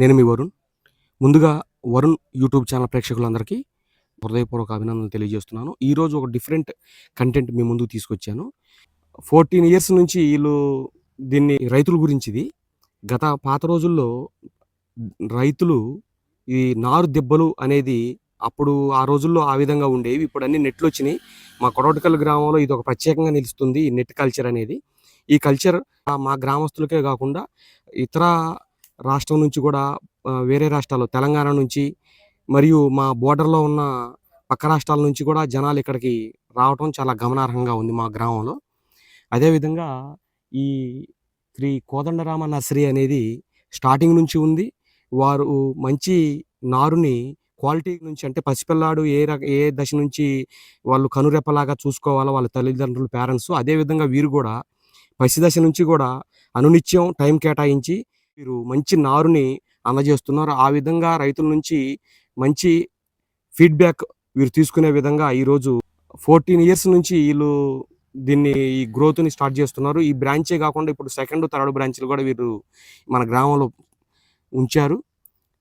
నేను మీ వరుణ్. ముందుగా Varun YouTube channel ప్రేక్షకులందరికీ హృదయపూర్వక అభినందనలు తెలియజేస్తున్నాను. ఈరోజు ఒక డిఫరెంట్ కంటెంట్ మీ ముందుకు తీసుకొచ్చాను. ఫోర్టీన్ ఇయర్స్ నుంచి వీళ్ళు దీన్ని రైతుల గురించి ఇది గత పాత రోజుల్లో రైతులు ఈ నారు దెబ్బలు అనేది అప్పుడు ఆ రోజుల్లో ఆ విధంగా ఉండేవి. ఇప్పుడు అన్ని నెట్లు వచ్చినాయి. మా కొడవటికల్ గ్రామంలో ఇది ఒక ప్రత్యేకంగా నిలుస్తుంది ఈ నెట్ కల్చర్ అనేది. ఈ కల్చర్ మా గ్రామస్తులకే కాకుండా ఇతర రాష్ట్రం నుంచి కూడా వేరే రాష్ట్రాలు తెలంగాణ నుంచి మరియు మా బోర్డర్లో ఉన్న పక్క రాష్ట్రాల నుంచి కూడా జనాలు ఇక్కడికి రావటం చాలా గమనార్హంగా ఉంది మా గ్రామంలో. అదేవిధంగా ఈ శ్రీ కోదండరామ నర్సరీ అనేది స్టార్టింగ్ నుంచి ఉంది. వారు మంచి నారుని క్వాలిటీ నుంచి అంటే పసిపిల్లాడు ఏ రక ఏ దశ నుంచి వాళ్ళు కనురెప్పలాగా చూసుకోవాలో వాళ్ళ తల్లిదండ్రులు పేరెంట్స్ అదేవిధంగా వీరు కూడా పసి దశ నుంచి కూడా అనునిత్యం టైం కేటాయించి వీరు మంచి నారుని అందజేస్తున్నారు. ఆ విధంగా రైతుల నుంచి మంచి ఫీడ్బ్యాక్ వీరు తీసుకునే విధంగా ఈరోజు ఫోర్టీన్ ఇయర్స్ నుంచి వీళ్ళు దీన్ని ఈ గ్రోత్ని స్టార్ట్ చేస్తున్నారు. ఈ బ్రాంచే కాకుండా ఇప్పుడు సెకండ్ థర్డ్ బ్రాంచ్లు కూడా వీరు మన గ్రామంలో ఉంచారు.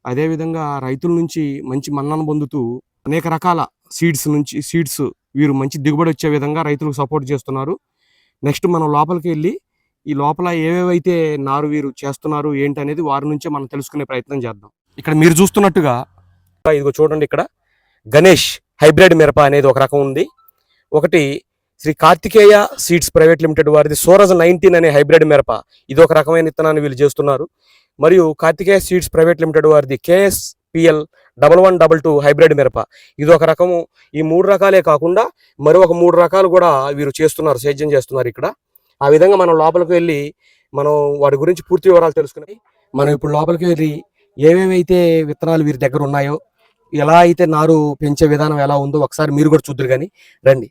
అదేవిధంగా రైతుల నుంచి మంచి మన్నన పొందుతూ అనేక రకాల సీడ్స్ నుంచి సీడ్స్ వీరు మంచి దిగుబడి వచ్చే విధంగా రైతులకు సపోర్ట్ చేస్తున్నారు. నెక్స్ట్ మనం లోపలికి వెళ్ళి ఈ లోపల ఏవేవైతే నారు వీరు చేస్తున్నారు ఏంటి అనేది వారి నుంచే మనం తెలుసుకునే ప్రయత్నం చేద్దాం. ఇక్కడ మీరు చూస్తున్నట్టుగా ఇదిగో చూడండి ఇక్కడ. గణేష్ హైబ్రిడ్ మిరప అనేది ఒక రకం ఉంది. ఒకటి Shri Kartikeya seeds private limited వారిది సోరజ్ నైన్టీన్ అనే హైబ్రిడ్ మిరప. ఇది ఒక రకమైన విత్తనాన్ని వీళ్ళు చేస్తున్నారు. మరియు కార్తికేయ సీడ్స్ ప్రైవేట్ లిమిటెడ్ వారిది KSPL double one double two hybrid మిరప. ఇది ఒక రకము. ఈ మూడు రకాలే కాకుండా మరో ఒక మూడు రకాలు కూడా వీరు చేస్తున్నారు సేద్యం చేస్తున్నారు ఇక్కడ. ఆ విధంగా మనం లోపలికి వెళ్ళి మనం వాటి గురించి పూర్తి వివరాలు తెలుసుకుని మనం ఇప్పుడు లోపలికి వెళ్ళి ఏమేమైతే విత్తనాలు వీరి దగ్గర ఉన్నాయో ఎలా అయితే నారు పెంచే విధానం ఎలా ఉందో ఒకసారి మీరు కూడా చూద్దరు కానీ రండి.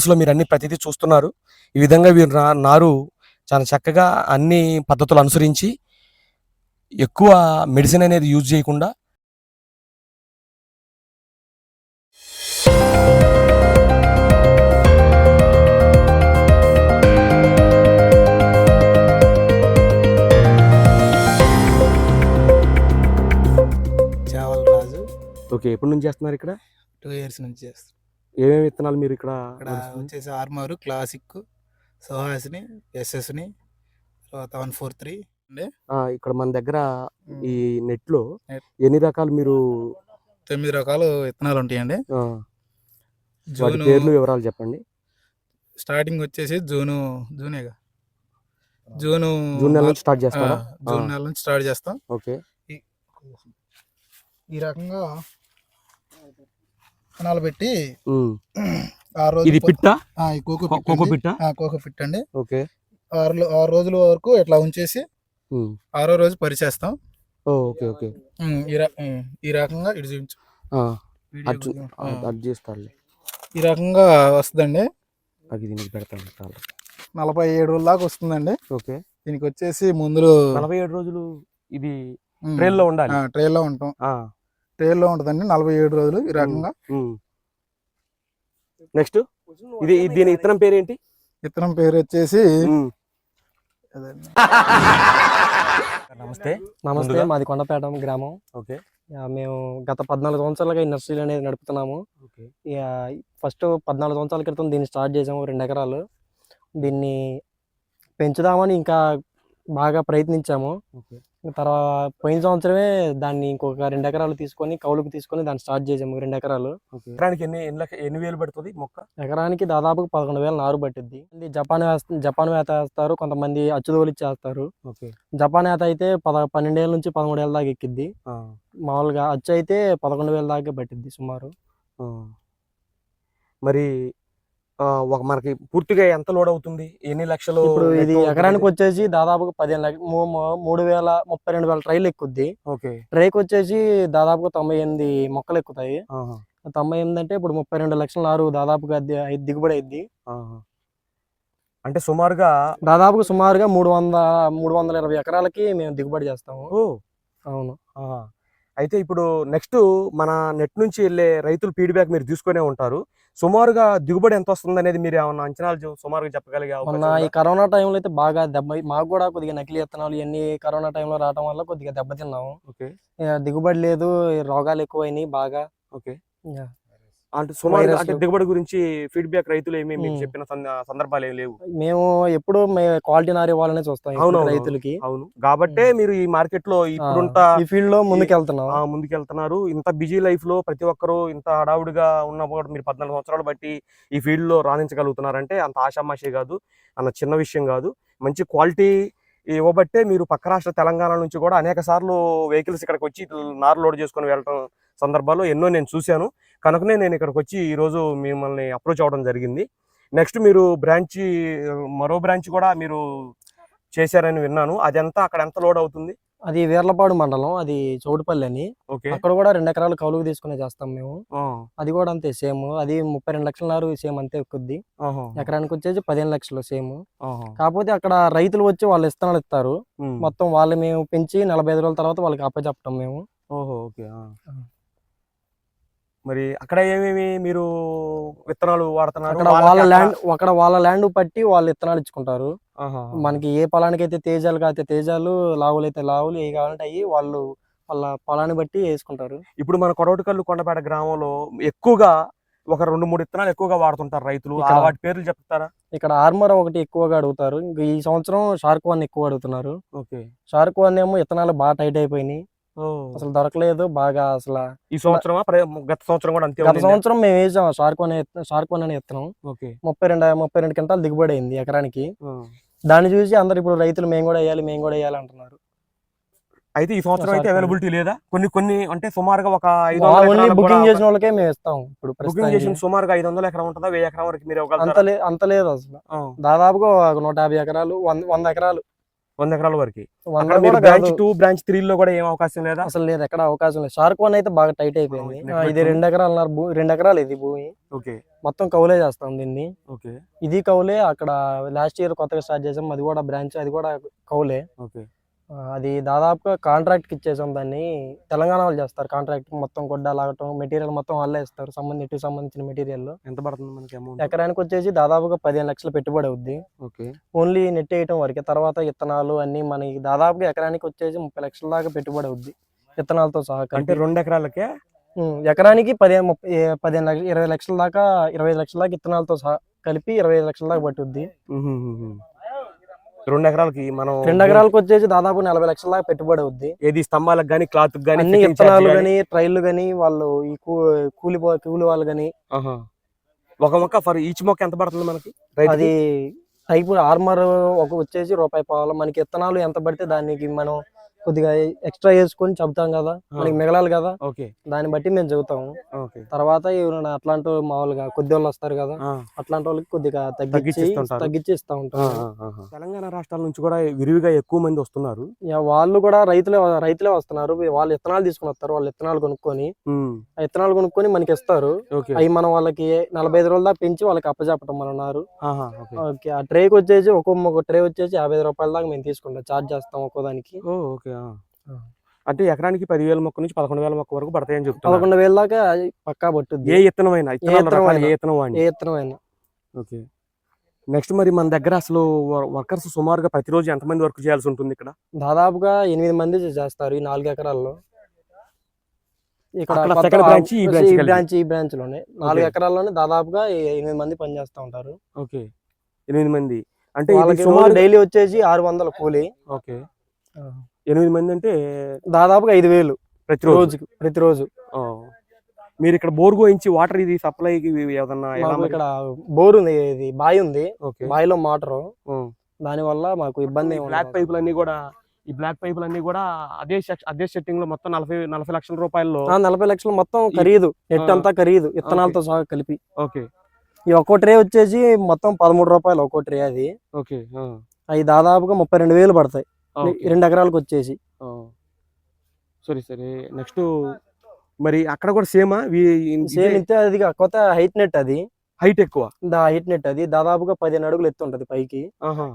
విజువల్స్లో మీరు అన్ని ప్రతిదీ చూస్తున్నారు. ఈ విధంగా వీరు నా- నారు చాలా చక్కగా అన్ని పద్ధతులు అనుసరించి ఎక్కువ మెడిసిన్ అనేది యూజ్ చేయకుండా ఓకే ఎప్పటి నుంచి చేస్తున్నారు ఇక్కడ? టూ ఇయర్స్ నుంచి చేస్తాం ఏమేమి విత్తనాలు మీరు ఇక్కడ? వచ్చేసి ఆర్మర్ క్లాసిక్ సోహాస్ని ఎస్ఎస్ని తర్వాత వన్ ఫోర్ త్రీ ఇక్కడ మన దగ్గర ఈ నెట్. లో Net. ఎన్ని రకాలు మీరు తొమ్మిది రకాల విత్తనాలు ఉంటాయండి. జూను పేర్లు వివరాలు చెప్పండి. స్టార్టింగ్ వచ్చేసి జూను జూనేగా. జూను జూన్ నెల నుంచి స్టార్ట్ ఆ, చేస్తారా? జూన్. నెల నుంచి స్టార్ట్ చేస్తాం. ఓకే. ఈ రకంగా విత్తనాలు పెట్టి. ఆ రోజు ఇది పిట్ట? కోకో. పిట్ట? కోకో పిట్ అండి. ఓకే. ఆరు ఆరు రోజుల వరకు ఇట్లా ఉంచేసి. ఆరో రోజు పరిచేస్తాం. Okay okay. ఈ రకంగా ఇటు చూపించు. చేస్తారులే. ఈ రకంగా వస్తుందండి. అది దీనికి పెడతాను నలభై ఏడు రోజుల దాకా వస్తుందండి. ఓకే. దీనికి వచ్చేసి మందులు నలభై ఏడు రోజులు ఇది ట్రైన్లో ఉండాలి. ట్రైల్లో ఉంటాం. ట్రైల్లో ఉంటుందండి నలభై ఏడు రోజులు ఈ రకంగా. నెక్స్ట్ ఇది దీని ఇత్తనం పేరేంటి? విత్తనం పేరు వచ్చేసి. నమస్తే. నమస్తే మాది కొండపేట గ్రామం. ఓకే. మేము గత పద్నాలుగు సంవత్సరాలుగా ఈ నర్సరీ అనేది నడుపుతున్నాము. ఓకే. ఇక ఫస్ట్ పద్నాలుగు సంవత్సరాల క్రితం దీన్ని స్టార్ట్ చేసాము రెండు ఎకరాలు. దీన్ని పెంచుదామని ఇంకా బాగా ప్రయత్నించాము. ఓకే. తర్వాత పోయిన సంవత్సరమే దాన్ని ఇంకొక రెండు ఎకరాలు తీసుకొని కౌలుకు తీసుకొని దాన్ని స్టార్ట్ చేసాము రెండు ఎకరాలు. ఎకరానికి ఎన్ని ఎన్ని వేలు పడుతుంది మొక్క? ఎకరానికి దాదాపు పదకొండు వేల నారు పట్టిద్ది. ఇది జపాన్ వేస్త జపాన్ వేత వేస్తారు కొంతమంది అచ్చుదోలి చేస్తారు ఓకే. జపాన్ వేత అయితే పద పన్నెండేళ్ళ నుంచి పదమూడు ఏళ్ళ దాకా ఎక్కిద్ది. మామూలుగా అచ్చు అయితే పదకొండు వేల దాకా పట్టిద్ది సుమారు. మరి ఒక మనకి పూర్తిగా ఎంత లోడ్ అవుతుంది ఎన్ని లక్షలు ఇప్పుడు ఇది? ఎకరానికి వచ్చేసి దాదాపు పదిహేను లక్ష మూడు వేల ముప్పై రెండు వేల ట్రైలు ఎక్కుద్ది. ఓకే. ట్రైకి వచ్చేసి దాదాపుగా తొంభై ఎనిమిది మొక్కలు ఎక్కుతాయి. తొంభై ఎనిమిది అంటే ఇప్పుడు ముప్పై రెండు లక్షల నారు దాదాపుగా దిగుబడి అయింది. అంటే సుమారుగా దాదాపుగా సుమారుగా మూడు వంద మూడు వందల ఇరవై ఎకరాలకి మేము దిగుబడి చేస్తాము. ఓ. అవును. అయితే ఇప్పుడు నెక్స్ట్ మన నెట్ నుంచి వెళ్ళే రైతుల ఫీడ్బ్యాక్ మీరు తీసుకునే ఉంటారు. సుమారుగా దిగుబడి ఎంత వస్తుంది అనేది మీరు ఏమన్నా అంచనాలు సుమారుగా చెప్పగలిగే మొన్న ఈ? కరోనా టైంలో అయితే బాగా దెబ్బ మాకు కూడా కొద్దిగా నకిలీ విత్తనాలు ఇవన్నీ కరోనా టైంలో రావడం వల్ల కొద్దిగా దెబ్బతిన్నాము. ఓకే. దిగుబడి లేదు రోగాలు ఎక్కువైనాయి బాగా. ఓకే. అంటే వైరస్లు. అంటే దిగుబడి గురించి ఫీడ్బ్యాక్ రైతులు ఏమి మీకు. చెప్పిన సంద- సందర్భాలు ఏమి లేవు మేము ఎప్పుడు క్వాలిటీ నారి ఇవ్వాలనే చూస్తాం అవునవును. రైతులకి అవును కాబట్టే మీరు ఈ మార్కెట్లో ఇప్పుడుంత ఈ ఫీల్డ్లో ముందుకు వెళ్తున్నాం ఆ, ముందుకెళ్తున్నారు ఇంత బిజీ లైఫ్లో ప్రతి ఒక్కరు ఇంత హడావుడిగా ఉన్నప్పుడు మీరు పద్నాలుగు సంవత్సరాలు బట్టి ఈ ఫీల్డ్లో రాణించగలుగుతున్నారంటే అంత ఆషామాషి కాదు అన్న చిన్న విషయం కాదు మంచి క్వాలిటీ ఇవ్వబట్టే మీరు పక్క రాష్ట్ర తెలంగాణ నుంచి కూడా అనేక సార్లు వెహికల్స్ ఇక్కడికి వచ్చి నారు లోడ్ చేసుకొని వెళ్ళటం సందర్భాల్లో ఎన్నో నేను చూశాను. కనుకనే నేను ఇక్కడికి వచ్చి ఈ రోజు మిమ్మల్ని అప్రోచ్ అవ్వడం జరిగింది. నెక్స్ట్ మీరు బ్రాంచ్ మరో బ్రాంచ్ కూడా మీరు చేశారని విన్నాను. అదంతా అక్కడ ఎంత లోడ్ అవుతుంది? అది వీర్లపాడు మండలం అది చౌటుపల్లి అని. అక్కడ కూడా రెండు ఎకరాలు కౌలుకు తీసుకునే చేస్తాం మేము. అది కూడా అంతే సేమ్. అది ముప్పై రెండు లక్షల నారు సేమ్ అంతే ఎక్కుద్ది. ఎకరానికి వచ్చేసి పదిహేను లక్షలు సేమ్. కాకపోతే అక్కడ రైతులు వచ్చి వాళ్ళు ఇత్తనాలు ఇస్తారు. మొత్తం వాళ్ళు మేము పెంచి నలభై ఐదు రోజుల తర్వాత వాళ్ళకి అప్పచెప్తాం మేము. ఓహో ఓకే. మరి అక్కడ ఏమేమి మీరు విత్తనాలు వాడుతున్నారు? అక్కడ వాళ్ళ ల్యాండ్ అక్కడ వాళ్ళ ల్యాండ్ పట్టి వాళ్ళు ఇత్తనాలు ఇచ్చుకుంటారు. మనకి ఏ పొలానికి అయితే తేజాలు కాతే తేజాలు లావులు అయితే లావులు ఏ కావాలంటే అవి వాళ్ళు వాళ్ళ పొలాన్ని బట్టి వేసుకుంటారు. ఇప్పుడు మన కొడవటికల్లు కొండపేట గ్రామంలో ఎక్కువగా ఒక రెండు మూడు విత్తనాలు ఎక్కువగా వాడుతుంటారు రైతులు. వాటి పేర్లు చెప్తారా? ఇక్కడ ఆర్మర్ ఒకటి ఎక్కువగా అడుగుతారు. ఇంకా ఈ సంవత్సరం షార్క్ వన్ ఎక్కువ అడుగుతున్నారు. ఓకే. షార్క్ వన్ ఏమో ఇత్తనాలు బాగా టైట్ అయిపోయినాయి. అసలు దొరకలేదు బాగా అసలు ఈ సంవత్సరమా? ప్ర- గత సంవత్సరం కూడా అంతే గత? సంవత్సరం మేము వేసాం షార్క్ వన్ షార్క్ వన్ అని ఇత్తనం ఓకే. ముప్పై రెండు ముప్పై రెండు క్వింటాలు దిగుబడి అయింది ఎకరానికి. దాన్ని చూసి అందరు ఇప్పుడు రైతులు మేము కూడా వేయాలి మేము కూడా వేయాలి అంటున్నారు. అయితే ఈ సంవత్సరం అయితే అవైలబిలిటీ లేదా? కొన్ని కొన్ని అంటే సుమారుగా ఒక ఐదు బుకింగ్ చేసిన వాళ్ళకే మేము ఇస్తాం ఇప్పుడు బుకింగ్. చేసిన సుమారుగా ఐదు వందల ఎకరం ఉంటుందా? వెయ్యి ఎకరం వరకు మీరు అంత లేదు అసలు. దాదాపుగా ఒక నూట యాభై ఎకరాలు వంద వంద ఎకరాలు. వంద ఎకరాల వరకు. బ్రాంచ్. టూ బ్రాంచ్ త్రీ లో కూడా ఏం అవకాశం లేదా? అసలు లేదు ఎక్కడ అవకాశం లేదు. షార్క్ వన్ అయితే బాగా టైట్ అయిపోయింది. ఇది రెండు ఎకరాలు రెండు ఎకరాలు ఇది భూమి. ఓకే. మొత్తం కౌలే చేస్తాం దీన్ని. ఓకే. ఇది కౌలే అక్కడ లాస్ట్ ఇయర్ కొత్తగా స్టార్ట్ చేసాం. అది కూడా బ్రాంచ్ అది కూడా కౌలే. ఓకే. అది దాదాపుగా కాంట్రాక్ట్కి ఇచ్చేసాం దాన్ని. తెలంగాణ వాళ్ళు చేస్తారు కాంట్రాక్ట్ మొత్తం గొడ్డ లాగటం మెటీరియల్ మొత్తం వాళ్ళే ఇస్తారు. సంబంధించి సంబంధించిన మెటీరియల్. ఎంత పడుతుంది మనకి అమౌంట్? ఎకరానికి వచ్చేసి దాదాపుగా పదిహేను లక్షలు పెట్టుబడి అవుద్ది. ఓకే. ఓన్లీ నెట్ వేయటం వరకే. తర్వాత ఇత్తనాలు అన్ని మనకి దాదాపుగా ఎకరానికి వచ్చేసి ముప్పై లక్షల దాకా పెట్టుబడి అవుద్ది విత్తనాలతో సహా అంటే. రెండు ఎకరాలకే? ఎకరానికి పదిహేను ముప్పై పదిహేను లక్ష ఇరవై లక్షల దాకా ఇరవై లక్షల దాకా ఇత్తనాలతో సహా కలిపి ఇరవై లక్షల దాకా పట్టుద్ది. రెండు ఎకరాలకి మనం రెండు ఎకరాలకు వచ్చేసి దాదాపు నలభై లక్షల దాకా పెట్టుబడి అవుద్ది ఏది స్తంభాలకు గానీ క్లాత్ గానీ అన్ని ఇత్తనాలు గానీ. కానీ ట్రైన్లు కానీ వాళ్ళు ఈ కూలి కూలి వాళ్ళు ఆహా. ఒక మొక్క ఫర్ ఈచ్ మొక్క ఎంత పడుతుంది మనకి? అది టైప్ ఆర్మర్ ఒక వచ్చేసి రూపాయి పావాలి మనకి ఇత్తనాలు ఎంత పడితే దానికి మనం కొద్దిగా ఎక్స్ట్రా వేసుకొని చెబుతాం కదా మనకి మిగలాలి కదా ఓకే. దాన్ని బట్టి మేము చెబుతాము. ఓకే. తర్వాత ఎవరైనా అట్లాంటి మామూలుగా కొద్ది వాళ్ళు వస్తారు కదా. అట్లాంటి వాళ్ళకి కొద్దిగా తగ్గించి తగ్గించి ఇస్తా ఉంటాం. తెలంగాణ రాష్ట్రాల నుంచి కూడా విరివిగా ఎక్కువ మంది వస్తున్నారు. వాళ్ళు కూడా రైతులే రైతులే వస్తున్నారు. వాళ్ళు ఇత్తనాలు తీసుకుని వస్తారు వాళ్ళు ఇత్తనాలు కొనుక్కొని ఇత్తనాలు కొనుక్కొని మనకి ఇస్తారు. ఓకే. అవి మనం వాళ్ళకి నలభై ఐదు రోజుల దాకా పెంచి వాళ్ళకి అప్పచెప్పటం మనం ఉన్నారు ఓకే. ఓకే ఆ ట్రేకి వచ్చేసి ఒక్కొక్క ట్రే వచ్చేసి యాభై ఐదు రూపాయల దాకా మేము తీసుకుంటాం చార్జ్ చేస్తాం ఒక్కో దానికి. ఓ ఓకే. అంటే ఎకరానికి పదివేల మొక్క నుంచి పదకొండు వేల మొక్క వరకు పడతాయని చెప్తున్నారు. పదకొండు వేల దాకా పక్కా పట్టుద్ది. ఏ ఇత్తనమైనా. ఏ ఇత్తనం ఏ ఇత్తనం అయినా. ఓకే. నెక్స్ట్ మరి మన దగ్గర అసలు వర్కర్స్ సుమారుగా ప్రతిరోజు ఎంతమంది వర్క్ చేయాల్సి ఉంటుంది ఇక్కడ? దాదాపుగా ఎనిమిది మంది చేస్తారు ఈ నాలుగు ఎకరాల్లో. ఇక్కడ ఈ. బ్రాంచ్ ఈ బ్రాంచ్లోనే. నాలుగు. ఎకరాల్లోనే దాదాపుగా ఎనిమిది మంది పని చేస్తూ ఉంటారు. ఓకే. ఎనిమిది మంది. అంటే సుమారు డైలీ వచ్చేసి ఆరు వందల కూలి. ఓకే. ఎనిమిది మంది అంటే దాదాపుగా ఐదు వేలు ప్రతిరోజు ప్రతిరోజు. మీరు ఇక్కడ బోర్ గోయించి వాటర్ ఇది సప్లై ఏదన్నా? ఇక్కడ బోర్ ఉంది ఇది బావి ఉంది బావిలో మోటార్. దాని వల్ల మాకు ఇబ్బంది బ్లాక్. పైపులు అన్ని కూడా ఈ బ్లాక్ పైపులు అన్ని కూడా అదే అదే సెట్టింగ్లో మొత్తం నలభై నలభై లక్షల రూపాయల్లో ఆ, నలభై లక్షలు మొత్తం ఖరీదు నెట్. అంతా ఖరీదు విత్తనాలతో సహా కలిపి ఓకే ఈ ఒక్కో ట్రే వచ్చేసి మొత్తం పదమూడు రూపాయలు ఒక్కో ట్రే అది ఓకే. అవి దాదాపుగా ముప్పై రెండు వేలు పడతాయి. రెండు ఎకరాలకు వచ్చేసి. సరే సరే. నెక్స్ట్ మరి అక్కడ కూడా సేమా? సేమ్ ఇంతే అది కొత్త హైట్ నెట్ అది. హైట్ ఎక్కువ? దా హైట్ నెట్ అది. దాదాపుగా పదిహేను అడుగులు ఎత్తు ఉంటది పైకి.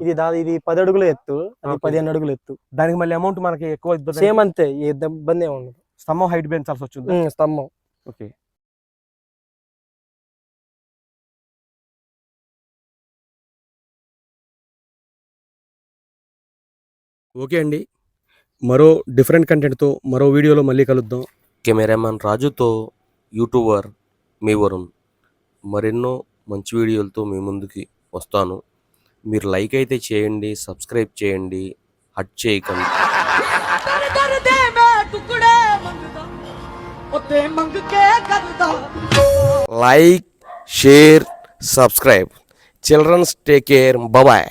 ఇది దా ఇది పది అడుగులు ఎత్తు. అది. పదిహేను అడుగులు ఎత్తు. దానికి మళ్ళీ అమౌంట్ మనకి ఎక్కువ సేమ్ అంతే. ఇబ్బంది ఏమి ఉండదు. స్తంభం హైట్ పెంచాల్సి వచ్చింది. స్తంభం. ఓకే. ఓకే అండి. మరో డిఫరెంట్ కంటెంట్తో మరో వీడియోలో మళ్ళీ కలుద్దాం. కెమెరామ్యాన్ రాజుతో యూట్యూబర్ మీ వరుణ్. మరెన్నో మంచి వీడియోలతో మీ ముందుకి వస్తాను. మీరు లైక్ అయితే చేయండి సబ్స్క్రైబ్ చేయండి హట్ చేయకండి. Like share subscribe. Childrens take care bye